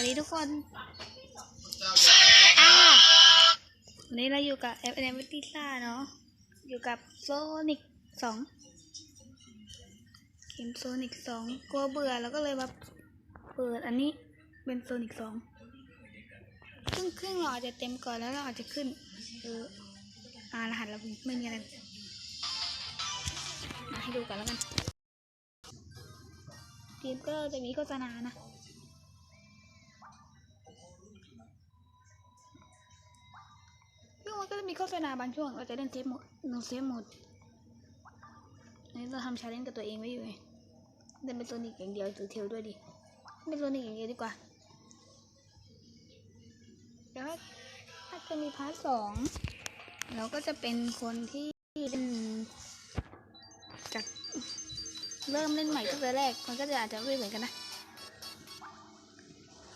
วัสดีทุกคนอ่าวันนี้เราอยู่กับ f n m วิติซ่าเนาะ อยู่กับโซนิกสองเกมโซนิกสองกลัวเบื่อแล้วก็เลยมาเปิดอันนี้เป็นโซนิกสองครึ่งครึ่งเราอาจจะเต็มก่อนแล้วเราอาจจะขึ้น เอออ่ารหัสเราไม่มีอะไรมาให้ดูกันแล้วกันเกมก็จะมีโฆษณานะ มันก็จะมีโฆษณาบางช่วง เราจะเล่นเซฟหมดโนเซฟหมดนี่เราทำชาเลนจ์กับตัวเองไว้อยู่ไงเล่นเป็นโซนิกอย่างเดียวหรือเทลด้วยดิเป็นโซนิกอย่างเดียวดีกว่า เดี๋ยวถ้าจะมีพาร์ทสองเราก็จะเป็นคนที่เป็นจากเริ่มเล่นใหม่ตั้งแต่แรก มันก็จะอาจจะไม่เหมือนกันนะ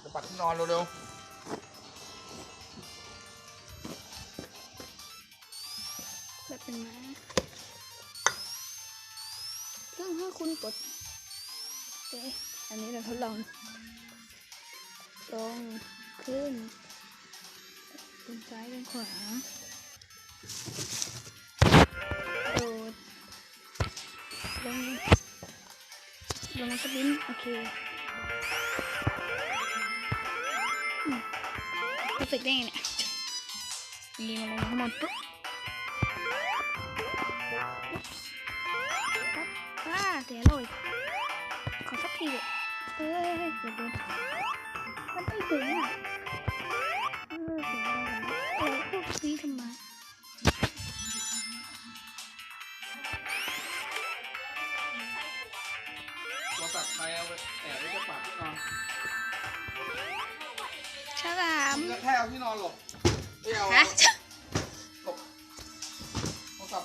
จะปัดที่นอนเร็วแบบเป็นม้าซึ่งถ้คุณกดเอ๊อันนี้เราทดลองลงขึ้นเป็นซ้ายเป็นขวาโดดลงลงสปินโอเครู้สึกได้ไงเนี่ยยิงมาลงข้างบนปุ๊บ อ่าเสียเลย ขอสักทีเถอะเฮ้ยเดี๋ยวดูมันไม่ถึงอะ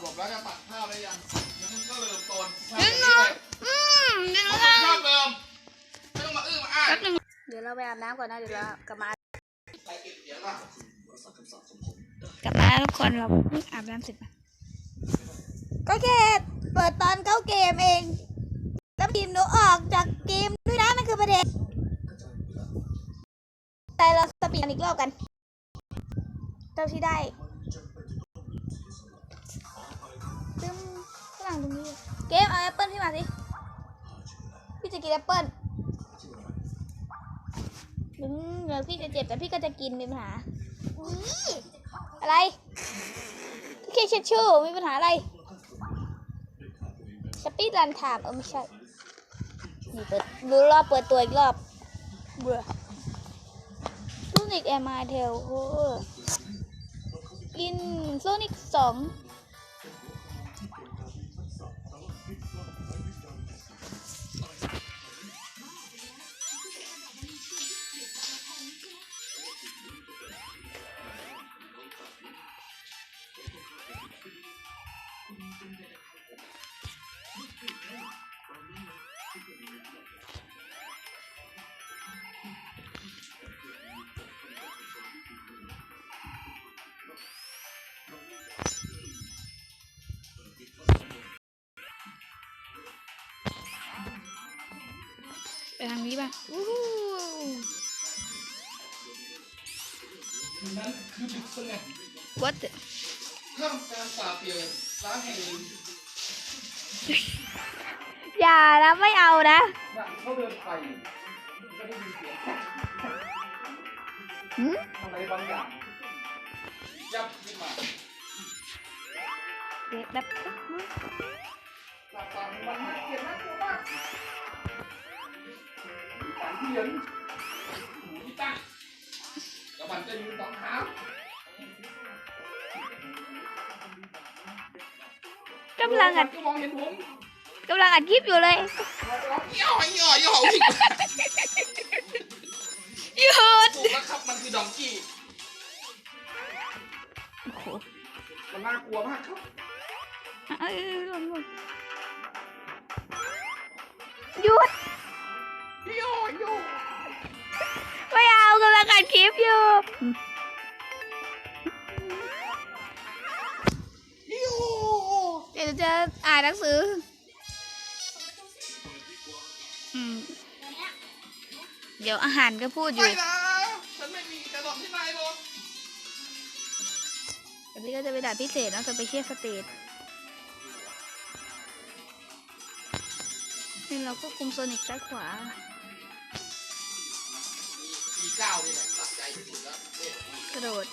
หลบแล้วจะตัดภาพได้ยังแล้วมึงก็เริ่มต้นภาพดึองย่างอนี้อกเลยอืมดึงอเอาอกภาพเดิมไม่ต้องมาอื้อมาอ้าแป๊บนึงเดี๋ยวเราไปอาบน้ำก่อนนะเดี๋ยวเรากลับมาใส่เก็บเสียงป่ะกลับมาแล้วทุกคนเราเพิ่งอาบน้ำเสร็จมาก็แค่เปิดตอนเข้าเกมเองแล้วทีมหนูออกจากเกมด้วยนะนั่นคือประเด็นแต่เราสปีดกันอีกรอบกันเท่าที่ได้ ฝรั่งตรงนี้ เกมเอาแอปเปิลพี่มาสิ พี่จะกินแอปเปิลถึงเดี๋ยวพี่จะเจ็บแต่พี่ก็จะกินมีปัญหาอี้อะไรแค่เช็ดชื่อมีปัญหาอะไรสปีดรันถามเออไม่ใช่ นี่เปิดดูรอบเปิดตัวอีกรอบ เบื่อลูนิกแอร์มาเทลโอ้กินโซนิกสอง ทางนี้บ้างอู้หูนั่นคือดึกสงบวัดท่ามกลางป่าเปลี่ยวร้างแห่งหนึ่งอย่านะไม่เอานะ น่ะเขาเดินไปก็ได้ยินเสียงหืม อะไรบางอย่างยับขึ้นมาเดี๋ยวแบบ หลับตามันน่าเกลียดน่ากลัวมากมีการ เขียนหูที่ตั้งแล้วมันจะยืนสองขากำลังอัดก็มองเห็นผมกำลังอัดคลิปอยู่เลยร้องย่อย่อย่อวิ่งหยุดถูกแล้วครับมันคือดองกี้โอ้โหมันน่ากลัวมากครับเอ้ยหล่นหล่นหยุด อย่อไม่เอากำลังอัดคลิปอยู่ย่อเดี๋ยวจะอ่านหนังสืออืมเดี๋ยวอาหารก็พูดอไม่ยู่นะฉันไม่มีกระดองที่นายหรอกเดี๋ยวพี่ก็จะไปด่าพิเศษเนาะจะไปเชียร์สเตทนี่เราก็คุมโซนิกซ้ายขวาอี เก้านี่แหละตัดใจที่สุดแล้วเนี่ยกระโดด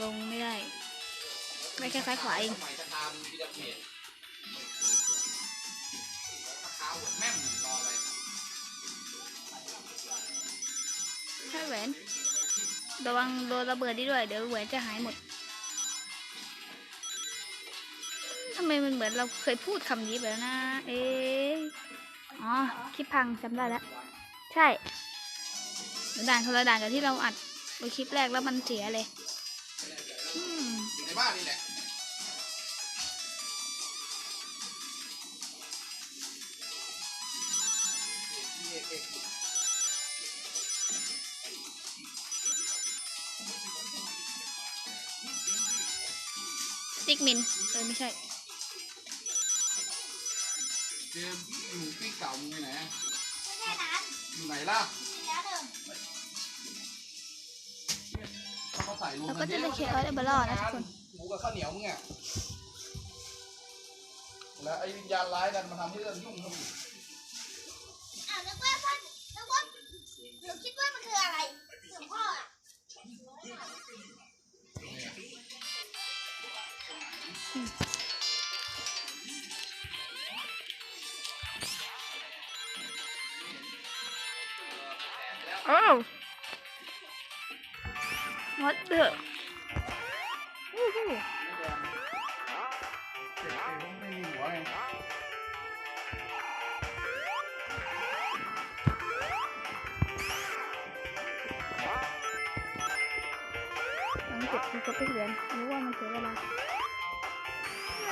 ลงไม่ได้ ไม่แค่ซ้ายขวาเองสมัยจะทำพีระมิดราคาหัวแม่มรออะไรใช่แหวน ระวังโดนระเบิดด้ด้วย เดี๋ยวแหวนจะหายหมดทำไมมันเหมือนเราเคยพูดคำนี้ไปแล้วนะ เอ๊อ๋อคลิปพังจำได้แล้ว ใช่ ด่านคนละด่านกับที่เราอัดไว้คลิปแรกแล้วมันเสียเลยอืมอยู่ในบ้านนี่แหละเอกเอกติ๊กมินเออไม่ใช่เจมส์ไอ้หมูปิ้งเก่ามึงไปไหนอะไม่ใช่นั้นอยู่ไหนล่ะ ถ้าเขาใส่ลงแล้วก็จะได้เคออสเอเบอร์ลอนะทุกคน หมูกับข้าวเหนียวมึงอะแล้วไอ้วิญญาณร้ายดันมาทำให้เรื่องยุ่งเข้าไปอีกอ้าวนึกว่าพ่อนึกว่าหนูคิดว่ามันคืออะไรหลวงพ่ออะโอ้ what the วู้ฮู้เด็กเองไม่มีหัวไงต้องเก็บคือครบทุกเหรียญรู้ว่ามันเสียเว ลาเอ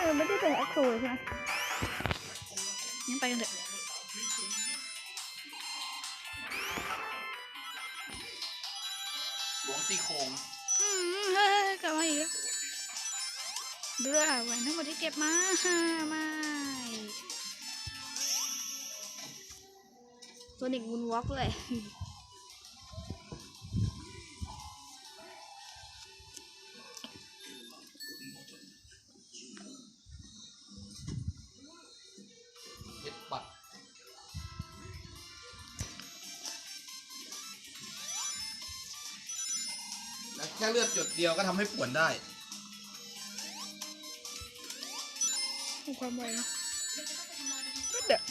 อไม่ได้เป็นแอคโคใช่ไหมงั้นไป เบื่อแหวนทั้งหมดที่เก็บมาไม่ตัวนึ่งวุนวอล์กเลยเฮ็ดบัตรแล้วแค่เลือดหยดเดียวก็ทำให้ป่วนได้ มีความไวนะเด็ก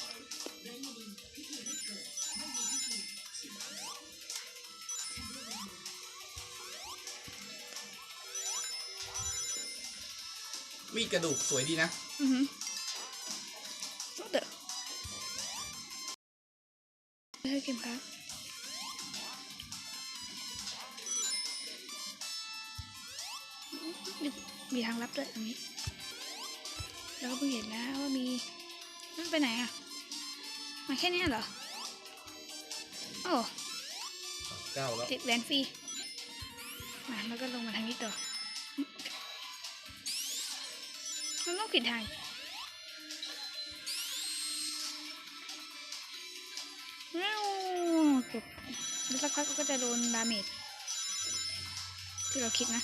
มีดกระดูกสวยดีนะ อือหือเด็กเฮ้ยเก็บครับมีทางลับด้วยตรงนี้ แล้วก็เพิ่งเห็นนะว่ามีนั่นไปไหนอะมาแค่เนี้ยเหรอ โอ้เก้าแล้วติดแหวนฟรีมาแล้วก็ลงมาทางนี้ต่อมันต้องผิดทางแล้เก็บแล้วสักพักก็จะโดนดาเมจที่เราคิดนะ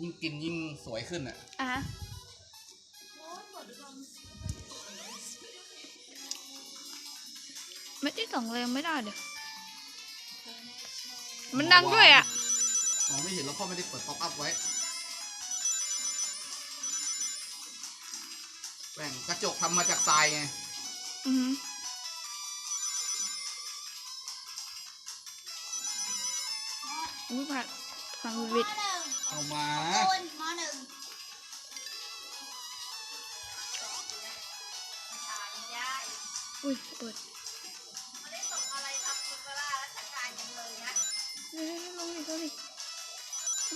ยิ่งกินยิ่งสวยขึ้นอะ อะฮะไม่ได้ส่งเลยยังไม่ได้เดี๋ยวมันดังด้วยอะ มองไม่เห็นแล้วพ่อไม่ได้เปิดป๊อปอัพไว้แบ่งกระจกทำมาจากทรายไง อือหืออุ้ยผ่านผ่านมวิดหนึ่ง เอามาคุณมหนึ่งอ่านไม่ได้อุ้ยเปิดไม่ได้ส่งอะไรทำคุณเวลาราชการยังเลยนะเร็วๆลงอีกลงอีก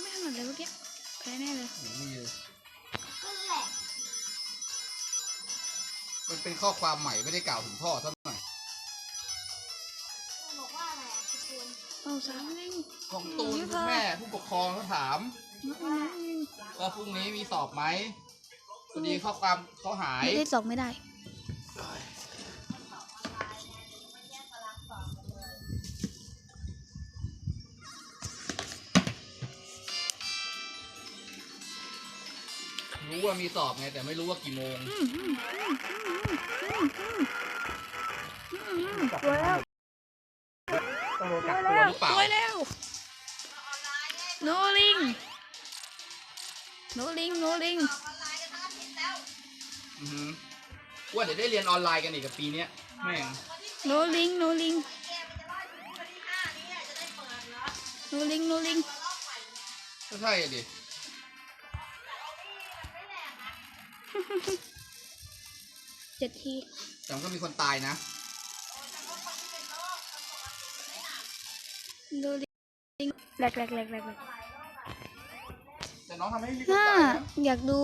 ไม่ถนัดเลยเมื่อกี้แพ้แน่เลยหนูมีเลยนั่นแหละมันเป็นข้อความใหม่ไม่ได้กล่าวถึงพ่อเท่าไหร่คุณ บอกว่าอะไรอะคุณเอาสามเอง ของตูนคุณแม่ผู้ปกครองเขาถามว่าพรุ่งนี้มีสอบไหมพอดีข้อความเขาหายไม่ได้สอบไม่ได้ รู้ว่ามีสอบไง แต่ไม่รู้ว่ากี่โมง สวยแล้ว หรืเล่า ช่วยแล้วโนลิงโนลิง no อือหืว่าเดี๋ยวได้เรียนออนไลน์กันอีกกับปีเนี้ยแม่งโนลิงโนลิงโนลิงโนลิง ring ใช่อดิ เจ็ดทีแต่มัก็มีคนตายนะ โนลิงแหลกแหลกแหลกแหลกแหลกแต่น้องทำให้มีคนถ้าตายนะอยากดู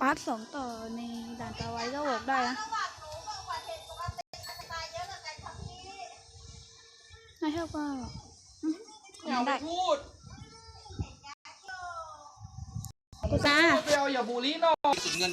พาร์ทสองต่อในด่านตาไว้ก็บอกได้นะระหว่างหนูกับอุบัติเหตุปกติอาจจะตายเยอะกว่ากันครับพี่ถ้าชอบก็อืมคอมอย่าเมนต์ไปได้พูดกูจ้าพูดไปเอาอย่าบูลลี่น้องสุดเงิน